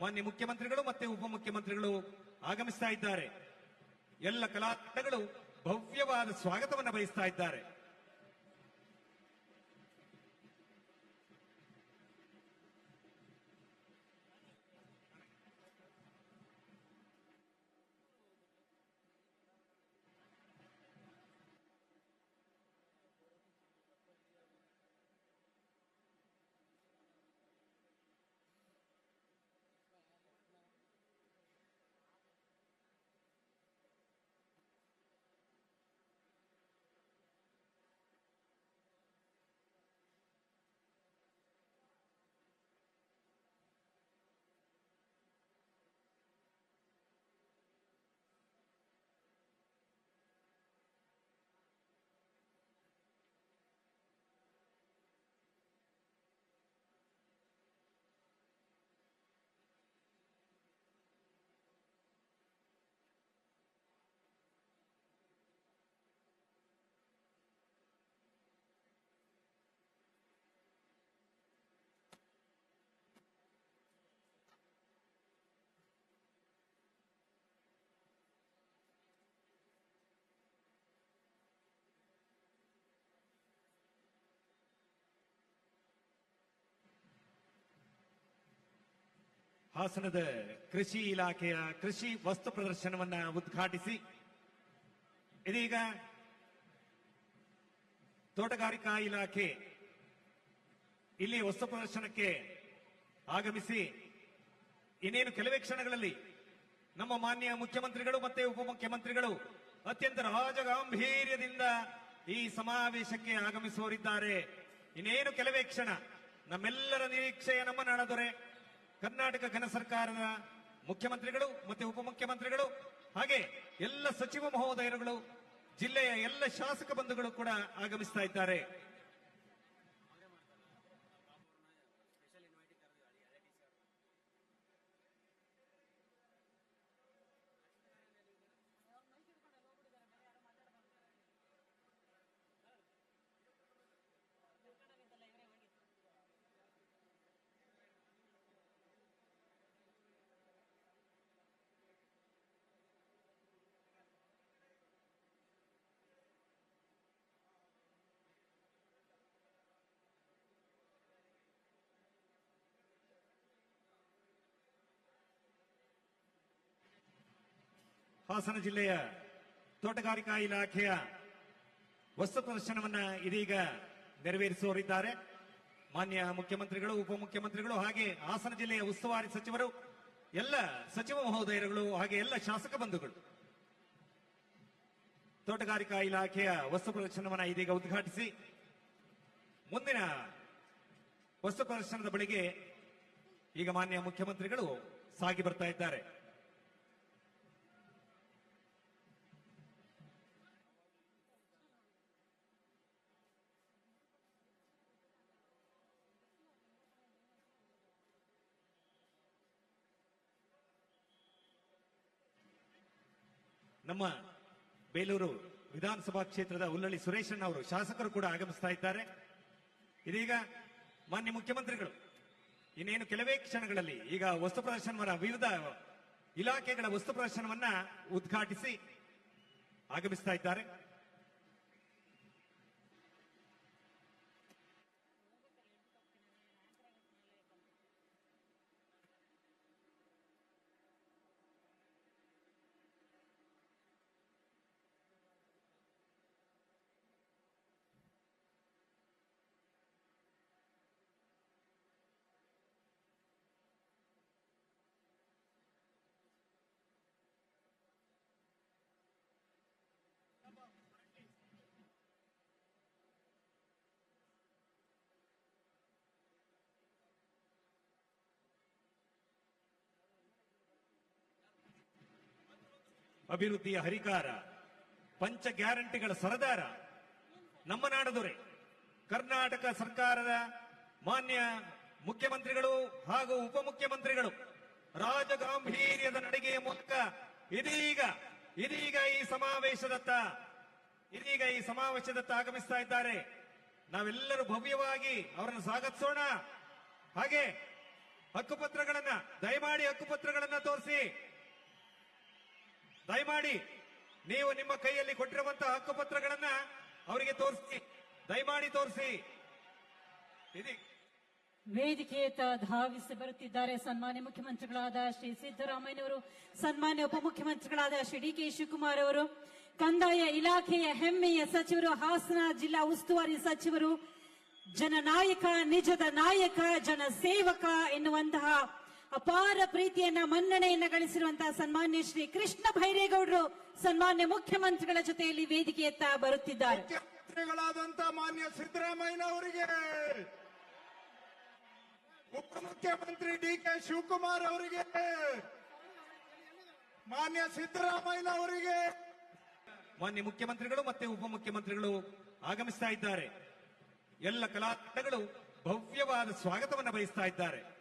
ಮಾನ್ಯ ಮುಖ್ಯಮಂತ್ರಿಗಳು ಮತ್ತೆ ಉಪಮುಖ್ಯಮಂತ್ರಿಗಳು ಆಗಮಿಸ್ತಾ ಇದ್ದಾರೆ. ಎಲ್ಲ ಕಲಾ ತಂಡಗಳು ಭವ್ಯವಾದ ಸ್ವಾಗತವನ್ನು ಬಯಸ್ತಾ ಇದ್ದಾರೆ. ಹಾಸನದ ಕೃಷಿ ಇಲಾಖೆಯ ಕೃಷಿ ವಸ್ತು ಪ್ರದರ್ಶನವನ್ನ ಉದ್ಘಾಟಿಸಿ. ಇದೀಗ ತೋಟಗಾರಿಕಾ ಇಲಾಖೆ ಇಲ್ಲಿ ವಸ್ತು ಪ್ರದರ್ಶನಕ್ಕೆ ಆಗಮಿಸಿ, ಇನ್ನೇನು ಕೆಲವೇ ಕ್ಷಣಗಳಲ್ಲಿ ನಮ್ಮ ಮಾನ್ಯ ಮುಖ್ಯಮಂತ್ರಿಗಳು ಮತ್ತೆ ಉಪಮುಖ್ಯಮಂತ್ರಿಗಳು ಅತ್ಯಂತ ರಾಜಗಾಂಭೀರ್ಯದಿಂದ ಈ ಸಮಾವೇಶಕ್ಕೆ ಆಗಮಿಸುವರಿದ್ದಾರೆ ಇನ್ನೇನು ಕೆಲವೇ ಕ್ಷಣ, ನಮ್ಮೆಲ್ಲರ ನಿರೀಕ್ಷೆಯ ನಮ್ಮ ನಾಡದೊರೆ ಕರ್ನಾಟಕ ಘನ ಸರ್ಕಾರದ ಮುಖ್ಯಮಂತ್ರಿಗಳು ಮತ್ತೆ ಉಪಮುಖ್ಯಮಂತ್ರಿಗಳು ಹಾಗೆ ಎಲ್ಲ ಸಚಿವ ಮಹೋದಯರುಗಳು, ಜಿಲ್ಲೆಯ ಎಲ್ಲ ಶಾಸಕ ಬಂಧುಗಳು ಕೂಡ ಆಗಮಿಸ್ತಾ ಇದ್ದಾರೆ. ಹಾಸನ ಜಿಲ್ಲೆಯ ತೋಟಗಾರಿಕಾ ಇಲಾಖೆಯ ವಸ್ತು ಪ್ರದರ್ಶನವನ್ನ ಇದೀಗ ನೆರವೇರಿಸುವರಿದ್ದಾರೆ ಮಾನ್ಯ ಮುಖ್ಯಮಂತ್ರಿಗಳು, ಉಪಮುಖ್ಯಮಂತ್ರಿಗಳು ಹಾಗೆ ಹಾಸನ ಜಿಲ್ಲೆಯ ಉಸ್ತುವಾರಿ ಸಚಿವರು, ಎಲ್ಲ ಸಚಿವ ಮಹೋದಯರುಗಳು ಹಾಗೆ ಎಲ್ಲ ಶಾಸಕ ಬಂಧುಗಳು. ತೋಟಗಾರಿಕಾ ಇಲಾಖೆಯ ವಸ್ತು ಪ್ರದರ್ಶನವನ್ನು ಇದೀಗ ಉದ್ಘಾಟಿಸಿ, ಮುಂದಿನ ವಸ್ತು ಪ್ರದರ್ಶನದ ಬಳಿಗೆ ಈಗ ಮಾನ್ಯ ಮುಖ್ಯಮಂತ್ರಿಗಳು ಸಾಗಿ ಬರ್ತಾ ಇದ್ದಾರೆ. ನಮ್ಮ ಬೇಲೂರು ವಿಧಾನಸಭಾ ಕ್ಷೇತ್ರದ ಉಲ್ಲಳ್ಳಿ ಸುರೇಶಣ್ಣ ಅವರು ಶಾಸಕರು ಕೂಡ ಆಗಮಿಸ್ತಾ ಇದ್ದಾರೆ. ಇದೀಗ ಮಾನ್ಯ ಮುಖ್ಯಮಂತ್ರಿಗಳು, ಇನ್ನೇನು ಕೆಲವೇ ಕ್ಷಣಗಳಲ್ಲಿ ಈಗ ವಸ್ತು ಪ್ರದರ್ಶನವನ್ನ ವಿವಿಧ ಇಲಾಖೆಗಳ ವಸ್ತು ಪ್ರದರ್ಶನವನ್ನ ಉದ್ಘಾಟಿಸಿ ಆಗಮಿಸ್ತಾ ಇದ್ದಾರೆ. ಅಭಿವೃದ್ಧಿಯ ಹರಿಕಾರ, ಪಂಚ ಗ್ಯಾರಂಟಿಗಳ ಸರದಾರ, ನಮ್ಮ ನಾಡದೊರೆ ಕರ್ನಾಟಕ ಸರ್ಕಾರದ ಮಾನ್ಯ ಮುಖ್ಯಮಂತ್ರಿಗಳು ಹಾಗೂ ಉಪಮುಖ್ಯಮಂತ್ರಿಗಳು, ರಾಜಗಾಂಭೀರ್ಯದ ನಡಿಗೆಯ ಮೂಲಕ ಇದೀಗ ಇದೀಗ ಈ ಸಮಾವೇಶದತ್ತ, ಇದೀಗ ಈ ಸಮಾವೇಶದತ್ತ ಆಗಮಿಸ್ತಾ ಇದ್ದಾರೆ. ನಾವೆಲ್ಲರೂ ಭವ್ಯವಾಗಿ ಅವರನ್ನು ಸ್ವಾಗತಿಸೋಣ. ಹಾಗೆ ಹಕ್ಕುಪತ್ರಗಳನ್ನ, ದಯಮಾಡಿ ಹಕ್ಕುಪತ್ರಗಳನ್ನ ತೋರಿಸಿ. ದಯಮಾಡಿ ನೀವು ನಿಮ್ಮ ಕೈಯಲ್ಲಿ ಕೊಟ್ಟಿರುವಂತಹ ಹಕ್ಕುಪತ್ರಗಳನ್ನ ಅವರಿಗೆ ತೋರಿಸಿ. ದಯಮಾಡಿ ತೋರಿಸಿ. ವೇದಿಕೆಯತ್ತ ಧಾವಿಸಿ ಬರುತ್ತಿದ್ದಾರೆ ಸನ್ಮಾನ್ಯ ಮುಖ್ಯಮಂತ್ರಿಗಳಾದ ಶ್ರೀ ಸಿದ್ದರಾಮಯ್ಯನವರು, ಸನ್ಮಾನ್ಯ ಉಪಮುಖ್ಯಮಂತ್ರಿಗಳಾದ ಶ್ರೀ ಡಿ ಕೆ ಶಿವಕುಮಾರ್ ಅವರು, ಕಂದಾಯ ಇಲಾಖೆಯ ಹೆಮ್ಮೆಯ ಸಚಿವರು, ಹಾಸನ ಜಿಲ್ಲಾ ಉಸ್ತುವಾರಿ ಸಚಿವರು, ಜನನಾಯಕ, ನಿಜದ ನಾಯಕ ಜನ ಸೇವಕ ಎನ್ನುವಂತಹ ಅಪಾರ ಪ್ರೀತಿಯನ್ನ, ಮನ್ನಣೆಯನ್ನ ಗಳಿಸಿರುವಂತಹ ಸನ್ಮಾನ್ಯ ಶ್ರೀ ಕೃಷ್ಣ ಭೈರೇಗೌಡರು ಸನ್ಮಾನ್ಯ ಮುಖ್ಯಮಂತ್ರಿಗಳ ಜೊತೆಯಲ್ಲಿ ವೇದಿಕೆಯತ್ತ ಬರುತ್ತಿದ್ದಾರೆ. ಮುಖ್ಯಮಂತ್ರಿಗಳಾದಂತಹ ಮಾನ್ಯ ಸಿದ್ದರಾಮಯ್ಯನವರಿಗೆ ಉಪಮುಖ್ಯಮಂತ್ರಿ ಡಿ ಕೆ ಶಿವಕುಮಾರ್ ಅವರಿಗೆ, ಮಾನ್ಯ ಸಿದ್ದರಾಮಯ್ಯನವರಿಗೆ ಮಾನ್ಯ ಮುಖ್ಯಮಂತ್ರಿಗಳು ಮತ್ತೆ ಉಪಮುಖ್ಯಮಂತ್ರಿಗಳು ಆಗಮಿಸ್ತಾ ಇದ್ದಾರೆ. ಎಲ್ಲ ಕಲಾತಂಡಗಳು ಭವ್ಯವಾದ ಸ್ವಾಗತವನ್ನು ಬಯಸ್ತಾ ಇದ್ದಾರೆ.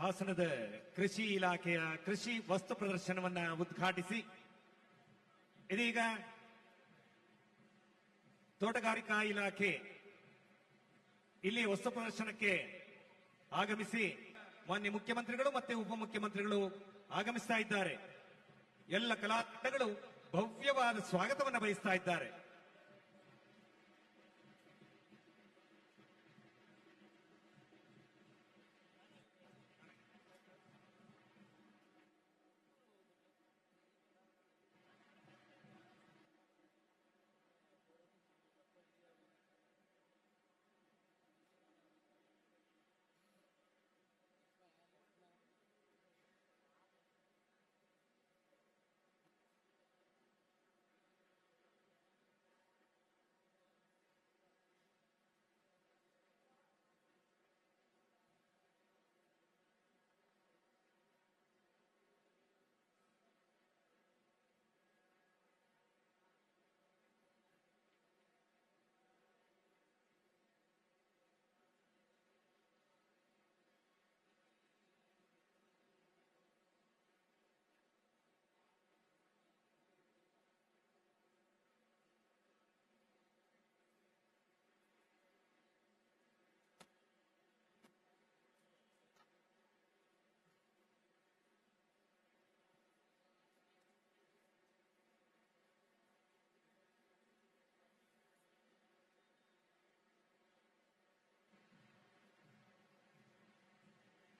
ಹಾಸನದ ಕೃಷಿ ಇಲಾಖೆಯ ಕೃಷಿ ವಸ್ತು ಪ್ರದರ್ಶನವನ್ನ ಉದ್ಘಾಟಿಸಿ. ಇದೀಗ ತೋಟಗಾರಿಕಾ ಇಲಾಖೆ ಇಲ್ಲಿ ವಸ್ತು ಪ್ರದರ್ಶನಕ್ಕೆ ಆಗಮಿಸಿ ಮಾನ್ಯ ಮುಖ್ಯಮಂತ್ರಿಗಳು ಮತ್ತೆ ಉಪಮುಖ್ಯಮಂತ್ರಿಗಳು ಆಗಮಿಸ್ತಾ ಇದ್ದಾರೆ. ಎಲ್ಲ ಕಲಾತಂಡಗಳು ಭವ್ಯವಾದ ಸ್ವಾಗತವನ್ನು ಬಯಸ್ತಾ ಇದ್ದಾರೆ.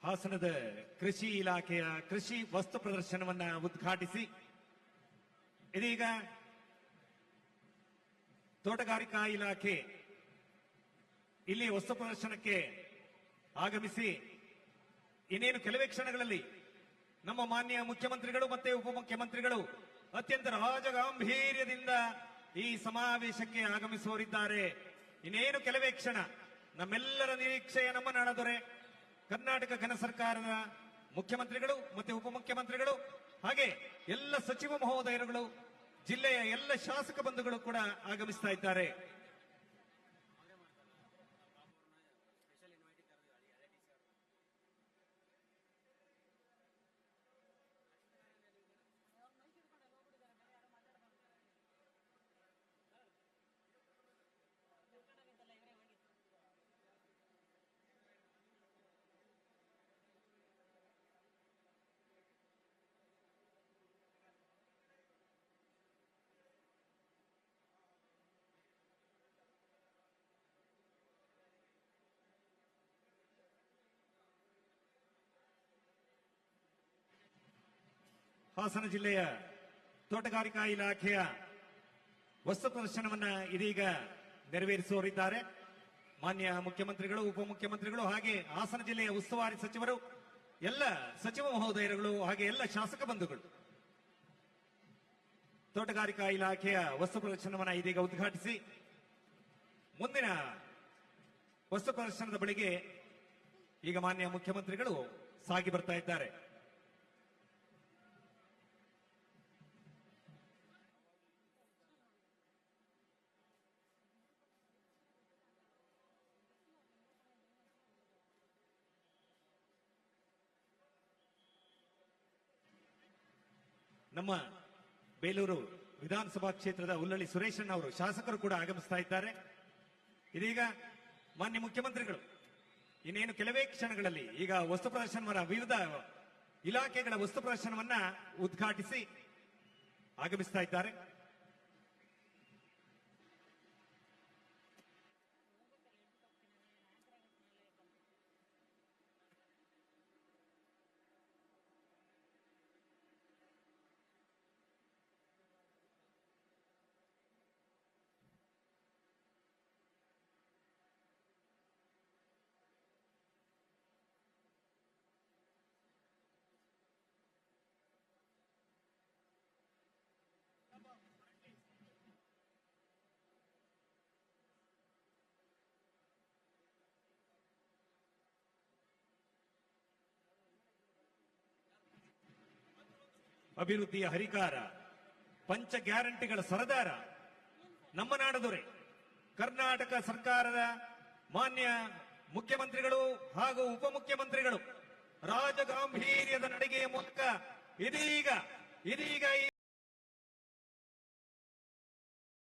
ಹಾಸನದ ಕೃಷಿ ಇಲಾಖೆಯ ಕೃಷಿ ವಸ್ತು ಪ್ರದರ್ಶನವನ್ನ ಉದ್ಘಾಟಿಸಿ. ಇದೀಗ ತೋಟಗಾರಿಕಾ ಇಲಾಖೆ ಇಲ್ಲಿ ವಸ್ತು ಪ್ರದರ್ಶನಕ್ಕೆ ಆಗಮಿಸಿ, ಇನ್ನೇನು ಕೆಲವೇ ಕ್ಷಣಗಳಲ್ಲಿ ನಮ್ಮ ಮಾನ್ಯ ಮುಖ್ಯಮಂತ್ರಿಗಳು ಮತ್ತೆ ಉಪಮುಖ್ಯಮಂತ್ರಿಗಳು ಅತ್ಯಂತ ರಾಜಗಾಂಭೀರ್ಯದಿಂದ ಈ ಸಮಾವೇಶಕ್ಕೆ ಆಗಮಿಸುವರಿದ್ದಾರೆ ಇನ್ನೇನು ಕೆಲವೇ ಕ್ಷಣ, ನಮ್ಮೆಲ್ಲರ ನಿರೀಕ್ಷೆಯ ನಮ್ಮ ನಾಡದೊರೆ ಕರ್ನಾಟಕ ಘನ ಸರ್ಕಾರದ ಮುಖ್ಯಮಂತ್ರಿಗಳು ಮತ್ತೆ ಉಪಮುಖ್ಯಮಂತ್ರಿಗಳು ಹಾಗೆ ಎಲ್ಲ ಸಚಿವ ಮಹೋದಯರುಗಳು, ಜಿಲ್ಲೆಯ ಎಲ್ಲ ಶಾಸಕ ಬಂಧುಗಳು ಕೂಡ ಆಗಮಿಸ್ತಾ ಇದ್ದಾರೆ. ಹಾಸನ ಜಿಲ್ಲೆಯ ತೋಟಗಾರಿಕಾ ಇಲಾಖೆಯ ವಸ್ತು ಪ್ರದರ್ಶನವನ್ನ ಇದೀಗ ನೆರವೇರಿಸುವರಿದ್ದಾರೆ ಮಾನ್ಯ ಮುಖ್ಯಮಂತ್ರಿಗಳು, ಉಪಮುಖ್ಯಮಂತ್ರಿಗಳು ಹಾಗೆ ಹಾಸನ ಜಿಲ್ಲೆಯ ಉಸ್ತುವಾರಿ ಸಚಿವರು, ಎಲ್ಲ ಸಚಿವ ಮಹೋದಯರುಗಳು ಹಾಗೆ ಎಲ್ಲ ಶಾಸಕ ಬಂಧುಗಳು. ತೋಟಗಾರಿಕಾ ಇಲಾಖೆಯ ವಸ್ತು ಪ್ರದರ್ಶನವನ್ನ ಇದೀಗ ಉದ್ಘಾಟಿಸಿ, ಮುಂದಿನ ವಸ್ತು ಪ್ರದರ್ಶನದ ಬಳಿಗೆ ಈಗ ಮಾನ್ಯ ಮುಖ್ಯಮಂತ್ರಿಗಳು ಸಾಗಿ ಬರ್ತಾ ಇದ್ದಾರೆ. ನಮ್ಮ ಬೇಲೂರು ವಿಧಾನಸಭಾ ಕ್ಷೇತ್ರದ ಉಲ್ಲಳ್ಳಿ ಸುರೇಶಣ್ಣ ಅವರು ಶಾಸಕರು ಕೂಡ ಆಗಮಿಸ್ತಾ ಇದ್ದಾರೆ. ಇದೀಗ ಮಾನ್ಯ ಮುಖ್ಯಮಂತ್ರಿಗಳು, ಇನ್ನೇನು ಕೆಲವೇ ಕ್ಷಣಗಳಲ್ಲಿ ಈಗ ವಸ್ತು ಪ್ರದರ್ಶನವರ ವಿವಿಧ ಇಲಾಖೆಗಳ ವಸ್ತು ಪ್ರದರ್ಶನವನ್ನ ಉದ್ಘಾಟಿಸಿ ಆಗಮಿಸ್ತಾ ಇದ್ದಾರೆ. ಅಭಿವೃದ್ಧಿಯ ಹರಿಕಾರ, ಪಂಚ ಗ್ಯಾರಂಟಿಗಳ ಸರದಾರ, ನಮ್ಮ ನಾಡದೊರೆ. ಕರ್ನಾಟಕ ಸರ್ಕಾರದ ಮಾನ್ಯ ಮುಖ್ಯಮಂತ್ರಿಗಳು ಹಾಗೂ ಉಪಮುಖ್ಯಮಂತ್ರಿಗಳು ರಾಜಗಾಂಭೀರ್ಯದ ನಡಿಗೆಯ ಮೂಲಕ ಇದೀಗ ಇದೀಗ